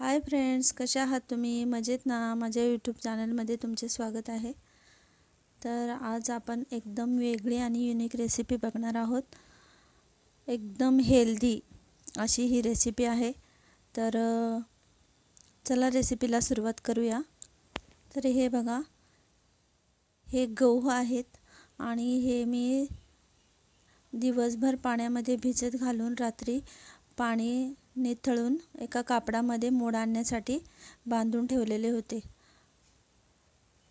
Hi friends कशा आहात तुम्ही? मजेत ना? माझ्या यूट्यूब चॅनलमध्ये तुमचे स्वागत आहे. तर आज आपण एकदम वेगळी आणि युनिक रेसिपी बघणार आहोत. एकदम हेल्दी अशी ही रेसिपी आहे. तर चला रेसिपीला सुरुवात करूया. तर हे बघा. हे गहू आहेत आणि हे मी दिवसभर पाण्यामध्ये भिजत घालून रात्री पाणी निथळून एका कापडामध्ये मोड आणण्यासाठी बांधून ठेवलेले होते.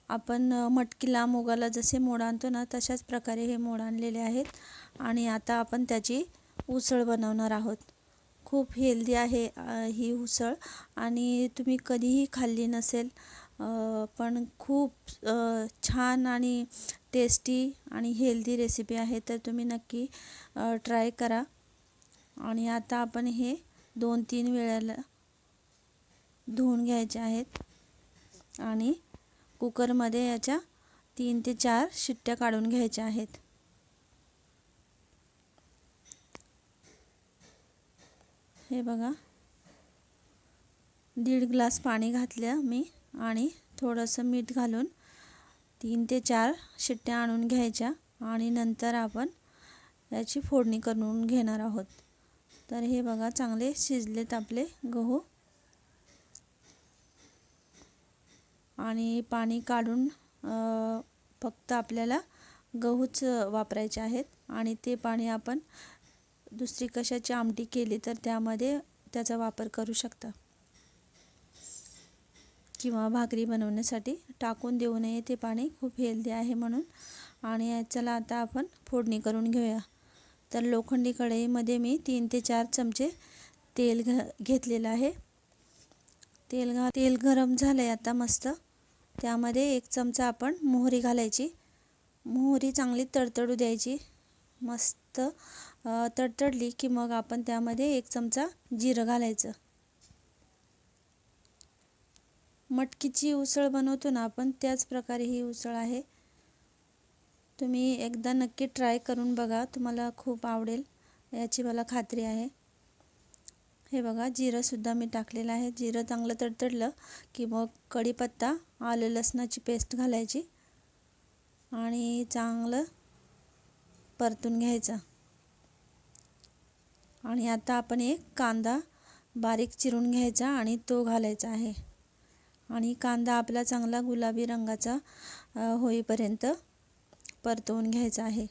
आपण मटकीला मुगाला जसे मोड आणतो ना तशाच प्रकारे हे मोड आणलेले आहेत आणि आता आपण त्याची उसळ बनवणार आहोत. खूप हेल्दी आहे ही उसळ आणि तुम्ही कधीही खाल्ली नसेल पण खूप छान आणि टेस्टी आणि हेल्दी रेसिपी आहे तर तुम्ही नक्की ट्राय करा. आणि आता आपण हे दोन तीन वेळेला धुवून घ्यायचे आहेत. आणि कुकरमध्ये याच्या तीन ते चार शिट्ट्या काढून घ्यायच्या आहेत. हे बघा. दीड ग्लास पाणी घातलं मी आणि थोडंसं मीठ घालून तीन ते चार शिट्ट्या आणून घ्यायच्या आणि नंतर आपण याची फोडणी करून घेणार आहोत. तर हे बघा चांगले शिजलेत आपले गहू. आणि पाणी काढून फक्त आपल्याला गहूच वापरायचे आहेत. आणि ते पाणी आपण दुसरी कशाची आमटी केली तर त्यामध्ये त्याचा वापर करू शकता. किंवा भाकरी बनवण्यासाठी टाकून देऊ नये ते पाणी खूप हेल्दी आहे म्हणून. आणि चला आता आपण फोडणी करून घेऊया. तर लोखंडी कढईमध्ये मी तीन ते चार चमचे तेल घ घेतलेलं आहे. तेल घा तेल गरम झालं आहे आता मस्त. त्यामध्ये एक चमचा आपण मोहरी घालायची. मोहरी चांगली तडतडू द्यायची. मस्त तडतडली की मग आपण त्यामध्ये एक चमचा जिरं घालायचं. मटकीची उसळ बनवतो ना आपण त्याच प्रकारे ही उसळ आहे. तुम्ही एकदा नक्की ट्राय करून बघा. तुम्हाला खूप आवडेल. याची मला खात्री आहे. हे बघा जिरंसुद्धा मी टाकलेलं आहे. जिरं चांगलं तडतडलं की मग कढीपत्ता आलं लसणाची पेस्ट घालायची आणि चांगलं परतून घ्यायचं. आणि आता आपण एक कांदा बारीक चिरून घ्यायचा आणि तो घालायचा आहे. आणि कांदा आपला चांगला गुलाबी रंगाचा होईपर्यंत परतवून घ्यायचा आहे.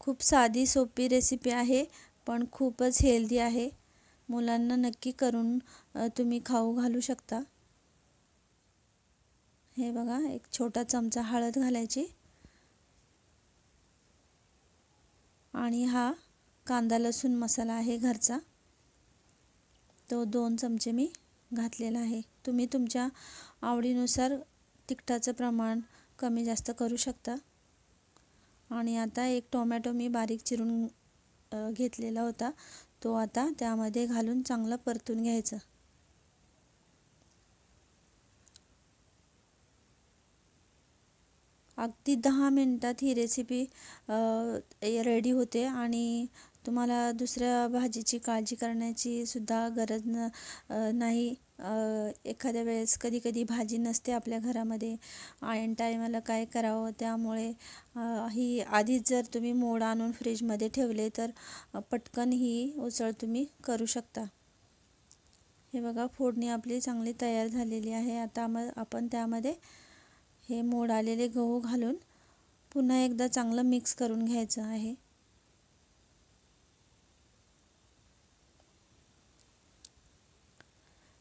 खूप साधी सोपी रेसिपी आहे पण खूपच हेल्दी आहे. मुलांना नक्की करून तुम्ही खाऊ घालू शकता. हे बघा एक छोटा चमचा हळद घालायची. आणि हा कांदा लसूण मसाला आहे घरचा. तो दोन चमचे मी घातलेला आहे. तुम्ही तुमच्या आवडीनुसार तिखटाचं प्रमाण कमी जास्त करू शकता. आणि आता एक टोमॅटो मी बारीक चिरून घेतलेला होता. तो आता त्यामध्ये घालून चांगलं परतून घ्यायचा. अगदी दहा मिनटात ही रेसिपी रेडी होते. आणि तुम्हाला दुसऱ्या भाजीची काळजी करण्याची सुद्धा गरज न नाही. एखाद्या वेळेस कधी कधी भाजी नसते आपल्या घरामध्ये. ऐन टायमाला काय करावं त्यामुळे ही आधीच जर तुम्ही मोड आणून फ्रीजमध्ये ठेवले तर पटकन ही उसळ तुम्ही करू शकता. हे बघा फोडणी आपली चांगली तयार झालेली आहे. आता मग आपण त्यामध्ये हे मोड आलेले गहू घालून पुन्हा एकदा चांगलं मिक्स करून घ्यायचं आहे.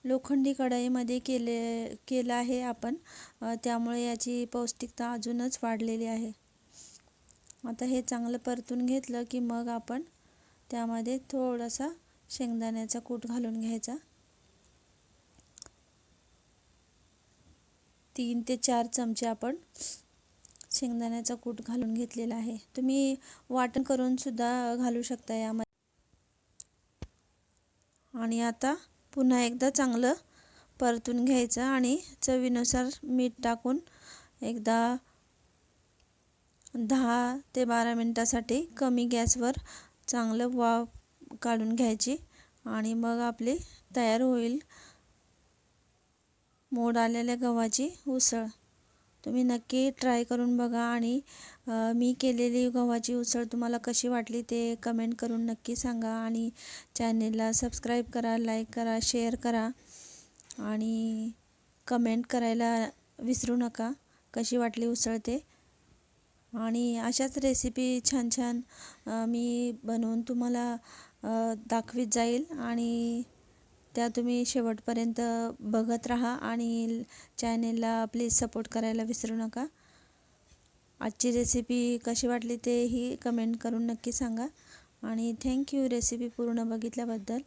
लोखंडी कढईमध्ये केले केलं आहे आपण. त्यामुळे याची पौष्टिकता अजूनच वाढलेली आहे. आता हे चांगलं परतून घेतलं की मग आपण त्यामध्ये थोडासा शेंगदाण्याचा कूट घालून घ्यायचा. तीन ते चार चमचे आपण शेंगदाण्याचा कूट घालून घेतलेला आहे. तुम्ही वाटण करून सुद्धा घालू शकता यामध्ये. आणि आता पुन्हा एकदा चांगलं परतून घ्यायचं आणि चवीनुसार मीठ टाकून एकदा दहा ते बारा मिनटासाठी कमी गॅसवर चांगलं वाफ काढून घ्यायची आणि मग आपली तयार होईल. मोड आलेल्या गव्हाची उसळ. तुम्ही नक्की ट्राय करून बघा आणि मी केलेली गव्हाची उसळ तुम्हाला कशी वाटली ते कमेंट करून नक्की सांगा आणि चॅनेलला सबस्क्राईब करा लाईक करा शेअर करा आणि कमेंट करायला विसरू नका कशी वाटली उसळ ते. आणि अशाच रेसिपी छान छान मी बनवून तुम्हाला दाखवीत जाईल आणि त्या तुम्ही शेवटपर्यंत बघत राहा आणि चॅनेलला प्लीज सपोर्ट करायला विसरू नका. आजची रेसिपी कशी वाटली तेही कमेंट करून नक्की सांगा. आणि थँक्यू रेसिपी पूर्ण बघितल्याबद्दल.